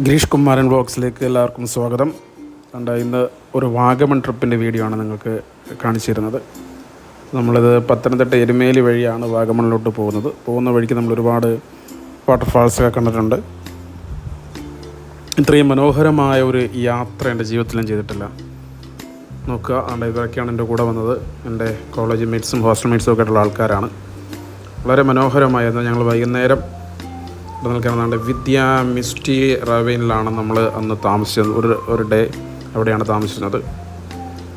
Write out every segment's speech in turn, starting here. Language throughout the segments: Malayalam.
ഗിരീഷ് കുമാരൻ വ്ളോഗ്സിലേക്ക് എല്ലാവർക്കും സ്വാഗതം. കണ്ട ഇന്ന് ഒരു വാഗമൺ ട്രിപ്പിന്റെ വീഡിയോ ആണ് നിങ്ങൾക്ക് കാണിച്ചു തരുന്നത് നമ്മളിത് പത്തനംതിട്ട എരുമേലി വഴിയാണ് വാഗമണിലോട്ട് പോകുന്നത്. പോകുന്ന വഴിക്ക് നമ്മൾ ഒരുപാട് വാട്ടർഫാൾസൊക്കെ കണ്ടിട്ടുണ്ട്. ഇത്രയും മനോഹരമായ ഒരു യാത്ര എന്റെ ജീവിതത്തിൽ ഞാൻ ചെയ്തിട്ടില്ല. നോക്കുക അവിടെ ഇവരൊക്കെയാണ് എന്റെ കൂടെ വന്നത്. എന്റെ കോളേജ് മേറ്റ്സും ഹോസ്റ്റൽ മേറ്റ്സും ഒക്കെ ആയിട്ടുള്ള ആൾക്കാരാണ്. വളരെ മനോഹരമായിരുന്നു ഞങ്ങൾ വൈകുന്നേരം ഇവിടെ നിൽക്കുന്നതാണ് വിദ്യ മിസ്റ്റി റവൈനിലാണ് നമ്മൾ അന്ന് താമസിച്ചത്. ഒരു ഒരു ഡേ അവിടെയാണ് താമസിച്ചത്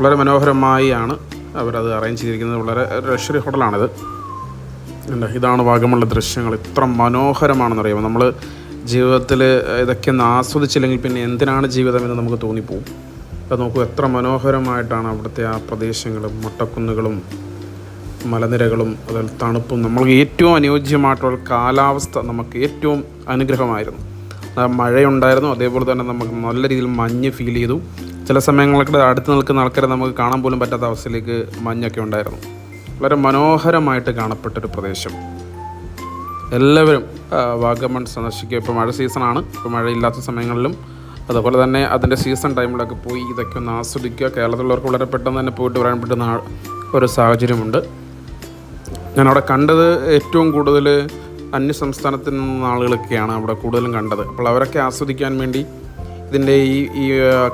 വളരെ മനോഹരമായി ആണ് അവരത് അറേഞ്ച് ചെയ്തിരിക്കുന്നത്. വളരെ ലക്ഷറി ഹോട്ടലാണിത്. ഇതാണ് വാഗമുള്ള ദൃശ്യങ്ങൾ. ഇത്ര മനോഹരമാണെന്നറിയാമോ? നമ്മൾ ജീവിതത്തിൽ ഇതൊക്കെ ഒന്ന് ആസ്വദിച്ചില്ലെങ്കിൽ പിന്നെ എന്തിനാണ് ജീവിതം എന്ന് നമുക്ക് തോന്നിപ്പോവും. അത് നോക്കൂ എത്ര മനോഹരമായിട്ടാണ് അവിടുത്തെ ആ പ്രദേശങ്ങളും മൊട്ടക്കുന്നുകളും മലനിരകളും അതിൽ തണുപ്പും നമ്മൾക്ക് ഏറ്റവും അനുയോജ്യമായിട്ടുള്ള കാലാവസ്ഥ നമുക്ക് ഏറ്റവും അനുഗ്രഹമായിരുന്നു. മഴയുണ്ടായിരുന്നു അതേപോലെ തന്നെ നമുക്ക് നല്ല രീതിയിൽ മഞ്ഞ് ഫീൽ ചെയ്തു. ചില സമയങ്ങളൊക്കെ അടുത്ത് നിൽക്കുന്ന ആൾക്കാരെ നമുക്ക് കാണാൻ പോലും പറ്റാത്ത അവസ്ഥയിലേക്ക് മഞ്ഞൊക്കെ ഉണ്ടായിരുന്നു. വളരെ മനോഹരമായിട്ട് കാണപ്പെട്ടൊരു പ്രദേശം. എല്ലാവരും വാഗമൺ സന്ദർശിക്കുക. ഇപ്പോൾ മഴ സീസണാണ് ഇപ്പോൾ മഴയില്ലാത്ത സമയങ്ങളിലും അതുപോലെ തന്നെ അതിന്റെ സീസൺ ടൈമിലൊക്കെ പോയി ഇതൊക്കെ ഒന്ന് ആസ്വദിക്കുക. കേരളത്തിലുള്ളവർക്ക് വളരെ പെട്ടെന്ന് തന്നെ പോയിട്ട് വരാൻ പറ്റുന്ന ഒരു സാഹചര്യമുണ്ട്. ഞാൻ അവിടെ കണ്ടത് ഏറ്റവും കൂടുതൽ അന്യ സംസ്ഥാനത്തിൽ നിന്നുള്ള ആളുകളൊക്കെയാണ് അവിടെ കൂടുതലും കണ്ടത്. അപ്പോൾ അവരൊക്കെ ആസ്വദിക്കാൻ വേണ്ടി ഇതിന്റെ ഈ ഈ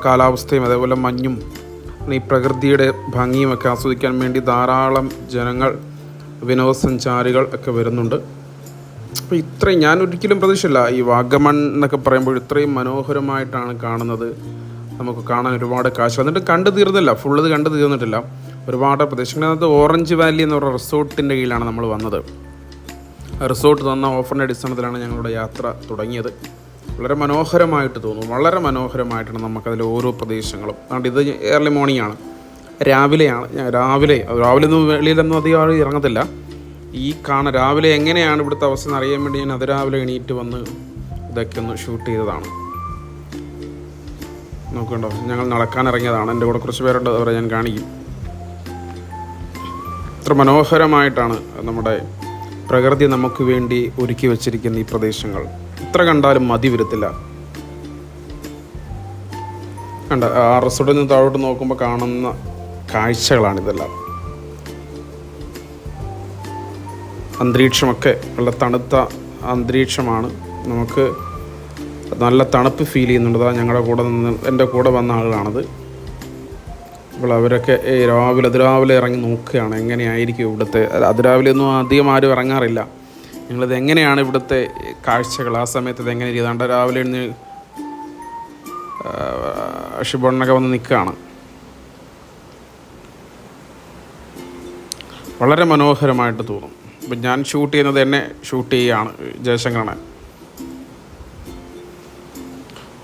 കാലാവസ്ഥയും അതേപോലെ മഞ്ഞും ഈ പ്രകൃതിയുടെ ഭംഗിയും ഒക്കെ ആസ്വദിക്കാൻ വേണ്ടി ധാരാളം ജനങ്ങൾ വിനോദസഞ്ചാരികൾ ഒക്കെ വരുന്നുണ്ട്. അപ്പോൾ ഇത്രയും ഞാൻ ഒരിക്കലും പ്രതീക്ഷയില്ല ഈ വാഗമൺ എന്നൊക്കെ പറയുമ്പോൾ ഇത്രയും മനോഹരമായിട്ടാണ് കാണുന്നത്. നമുക്ക് കാണാൻ ഒരുപാട് കാശ് എന്നിട്ട് കണ്ടു തീർന്നില്ല. ഫുള്ളത് കണ്ടു തീർന്നിട്ടില്ല. ഒരുപാട് പ്രദേശങ്ങളിനകത്ത് ഓറഞ്ച് വാലി എന്ന് പറയുന്ന റിസോർട്ടിന്റെ കീഴിലാണ് നമ്മൾ വന്നത്. റിസോർട്ട് തന്ന ഓഫറിന്റെ അടിസ്ഥാനത്തിലാണ് ഞങ്ങളുടെ യാത്ര തുടങ്ങിയത്. വളരെ മനോഹരമായിട്ട് തോന്നും. വളരെ മനോഹരമായിട്ടാണ് നമുക്കതിൽ ഓരോ പ്രദേശങ്ങളും. അതുകൊണ്ട് ഇത് ഏർലി മോർണിംഗ് ആണ്. രാവിലെയാണ്. രാവിലെ രാവിലെ ഒന്നും വെളിയിലൊന്നും അധികം ആൾ ഇറങ്ങത്തില്ല. ഈ കാണ രാവിലെ എങ്ങനെയാണ് ഇവിടുത്തെ അവസ്ഥ എന്ന് അറിയാൻ വേണ്ടി ഞാൻ അതിരാവിലെ എണീറ്റ് വന്ന് ഇതൊക്കെ ഒന്ന് ഷൂട്ട് ചെയ്തതാണ്. നോക്കണ്ടോ ഞങ്ങൾ നടക്കാൻ ഇറങ്ങിയതാണ്. എന്റെ കൂടെ കുറച്ച് പേരുണ്ട് അവരെ ഞാൻ കാണിക്കും. ഇത്ര മനോഹരമായിട്ടാണ് നമ്മുടെ പ്രകൃതി നമുക്ക് വേണ്ടി ഒരുക്കി വച്ചിരിക്കുന്ന ഈ പ്രദേശങ്ങൾ. എത്ര കണ്ടാലും മതി വരത്തില്ല. കണ്ട ആ റിസോർട്ടിൽ നിന്ന് താഴോട്ട് നോക്കുമ്പോൾ കാണുന്ന കാഴ്ചകളാണിതെല്ലാം. അന്തരീക്ഷമൊക്കെ നല്ല തണുത്ത അന്തരീക്ഷമാണ്. നമുക്ക് നല്ല തണുപ്പ് ഫീൽ ചെയ്യുന്നുണ്ട്. ഞങ്ങളുടെ കൂടെ നിന്ന് എന്റെ കൂടെ വന്ന ആളുകളാണത്. അപ്പോൾ അവരൊക്കെ രാവിലെ അതിരാവിലെ ഇറങ്ങി നോക്കുകയാണ് എങ്ങനെയായിരിക്കും ഇവിടുത്തെ? അതിരാവിലെ ഒന്നും അധികം ആരും ഇറങ്ങാറില്ല. ഞങ്ങളിത് എങ്ങനെയാണ് ഇവിടുത്തെ കാഴ്ചകൾ? ആ സമയത്ത് ഇത് എങ്ങനെ ചെയ്താണ്ട് രാവിലെ ഇന്ന് ഷിബണ്ണൊക്കെ വന്ന് നിൽക്കുകയാണ്. വളരെ മനോഹരമായിട്ട് തോന്നും. അപ്പം ഞാൻ ഷൂട്ട് ചെയ്യുന്നത് എന്നെ ഷൂട്ട് ചെയ്യുകയാണ് ജയശങ്കരനെ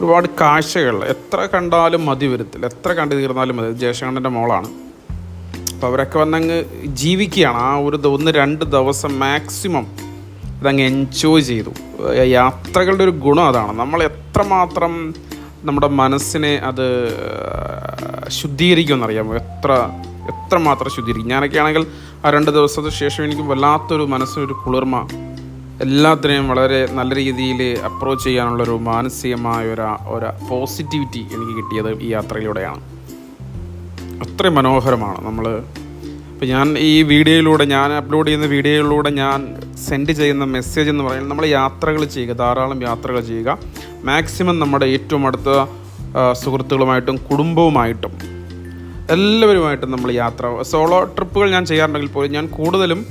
ഒരുപാട് കാഴ്ചകൾ. എത്ര കണ്ടാലും മതി വരത്തില്ല എത്ര കണ്ടു തീർന്നാലും മതി. ജയശങ്കരന്റെ മോളാണ്. അപ്പോൾ അവരൊക്കെ വന്നങ്ങ് ജീവിക്കുകയാണ്. ആ ഒരു ഒന്ന് രണ്ട് ദിവസം മാക്സിമം അതങ്ങ് എൻജോയ് ചെയ്തു. യാത്രകളുടെ ഒരു ഗുണം അതാണ്. നമ്മൾ എത്രമാത്രം നമ്മുടെ മനസ്സിനെ അത് ശുദ്ധീകരിക്കുമെന്നറിയാമോ എത്ര എത്രമാത്രം ശുദ്ധീകരിക്കും? ഞാനൊക്കെ ആണെങ്കിൽ ആ രണ്ട് ദിവസത്തിന് ശേഷം എനിക്ക് വല്ലാത്തൊരു മനസ്സിനൊരു കുളിർമ എല്ലാത്തിനെയും വളരെ നല്ല രീതിയിൽ അപ്രോച്ച് ചെയ്യാനുള്ളൊരു മാനസികമായ ഒരു ഒരു പോസിറ്റിവിറ്റി എനിക്ക് കിട്ടിയത് ഈ യാത്രയിലൂടെയാണ്. അത്രയും മനോഹരമാണ് നമ്മൾ ഇപ്പം ഞാൻ ഈ വീഡിയോയിലൂടെ ഞാൻ അപ്ലോഡ് ചെയ്യുന്ന വീഡിയോയിലൂടെ ഞാൻ സെൻഡ് ചെയ്യുന്ന മെസ്സേജ് എന്ന് പറയുന്നത് നമ്മൾ യാത്രകൾ ചെയ്യുക ധാരാളം യാത്രകൾ ചെയ്യുക. മാക്സിമം നമ്മുടെ ഏറ്റവും അടുത്ത സുഹൃത്തുക്കളുമായിട്ടും കുടുംബവുമായിട്ടും എല്ലാവരുമായിട്ടും നമ്മൾ യാത്ര സോളോ ട്രിപ്പുകൾ ഞാൻ ചെയ്യാറുണ്ടെങ്കിൽ പോലും ഞാൻ കൂടുതലും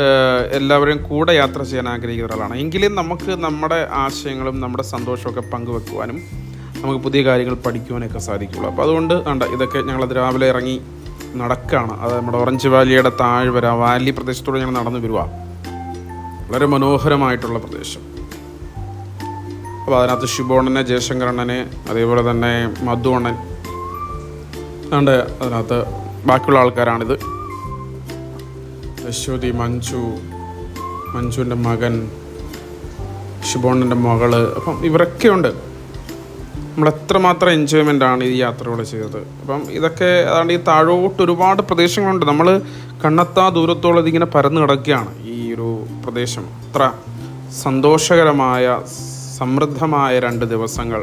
ഏഹ്, എല്ലാവരെയും കൂടെ യാത്ര ചെയ്യാൻ ആഗ്രഹിക്കുന്ന ഒരാളാണ്. എങ്കിലും നമുക്ക് നമ്മുടെ ആശയങ്ങളും നമ്മുടെ സന്തോഷമൊക്കെ പങ്കുവെക്കുവാനും നമുക്ക് പുതിയ കാര്യങ്ങൾ പഠിക്കുവാനൊക്കെ സാധിക്കുള്ളൂ. അപ്പോൾ അതുകൊണ്ട് കണ്ട ഇതൊക്കെ ഞങ്ങളത് രാവിലെ ഇറങ്ങി നടക്കുകയാണ് അത് നമ്മുടെ ഓറഞ്ച് വാലിയുടെ താഴ്വര വാലി പ്രദേശത്തൂടെ ഞങ്ങൾ നടന്നു വരുക വളരെ മനോഹരമായിട്ടുള്ള പ്രദേശം. അപ്പോൾ അതിനകത്ത് ശുഭോണ്ണനെ ജയശങ്കരണ്ണനെ അതേപോലെ തന്നെ മധുവണ്ണൻ. അതുകൊണ്ട് അതിനകത്ത് ബാക്കിയുള്ള ആൾക്കാരാണിത്. അശ്വതി മഞ്ജു മഞ്ജുവിന്റെ മകൻ ശുഭോണ്ണന്റെ മകൾ. അപ്പം ഇവരൊക്കെ ഉണ്ട് നമ്മൾ എത്രമാത്രം എൻജോയ്മെന്റ് ആണ് ഈ യാത്രയോടെ ചെയ്തത്. അപ്പം ഇതൊക്കെ അതാണ് ഈ താഴോട്ട് ഒരുപാട് പ്രദേശങ്ങളുണ്ട്. നമ്മൾ കണ്ണെത്താ ദൂരത്തോളം ഇതിങ്ങനെ പരന്നു കിടക്കുകയാണ് ഈ ഒരു പ്രദേശം. അത്ര സന്തോഷകരമായ സമൃദ്ധമായ രണ്ട് ദിവസങ്ങൾ.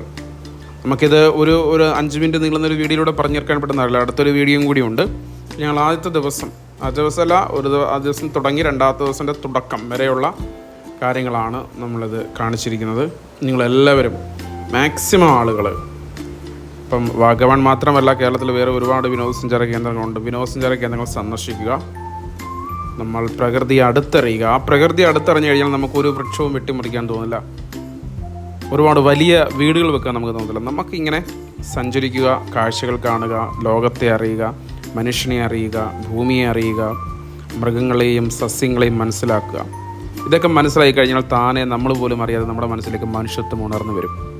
നമുക്കിത് ഒരു ഒരു അഞ്ച് മിനിറ്റ് നീളുന്ന ഒരു വീഡിയോയിലൂടെ പറഞ്ഞിരിക്കാൻ പറ്റുന്നതല്ല. അടുത്തൊരു വീഡിയോയും കൂടിയുണ്ട് ഞങ്ങൾ ആദ്യത്തെ ദിവസം ആ ദിവസമല്ല ഒരു ആ ദിവസം തുടങ്ങി രണ്ടാമത്തെ ദിവസത്തിന്റെ തുടക്കം വരെയുള്ള കാര്യങ്ങളാണ് നമ്മളിത് കാണിച്ചിരിക്കുന്നത്. നിങ്ങളെല്ലാവരും മാക്സിമം ആളുകൾ ഇപ്പം വാഗവൺ മാത്രമല്ല കേരളത്തിൽ വേറെ ഒരുപാട് വിനോദസഞ്ചാര കേന്ദ്രങ്ങളുണ്ട്. വിനോദസഞ്ചാര കേന്ദ്രങ്ങൾ സന്ദർശിക്കുക. നമ്മൾ പ്രകൃതി അടുത്തറിയുക. ആ പ്രകൃതി അടുത്തറിഞ്ഞു കഴിഞ്ഞാൽ നമുക്ക് ഒരു വൃക്ഷവും വെട്ടിമുറിക്കാൻ തോന്നില്ല. ഒരുപാട് വലിയ വീടുകൾ വെക്കാൻ നമുക്ക് തോന്നില്ല. നമുക്കിങ്ങനെ സഞ്ചരിക്കുക കാഴ്ചകൾ കാണുക ലോകത്തെ അറിയുക. മനുഷ്യനെ അറിയുക ഭൂമിയെ അറിയുക മൃഗങ്ങളെയും സസ്യങ്ങളെയും മനസ്സിലാക്കുക. ഇതൊക്കെ മനസ്സിലായി കഴിഞ്ഞാൽ താനെ നമ്മൾ പോലും അറിയാതെ നമ്മുടെ മനസ്സിലേക്ക് മനുഷ്യത്വം ഉണർന്നു വരും.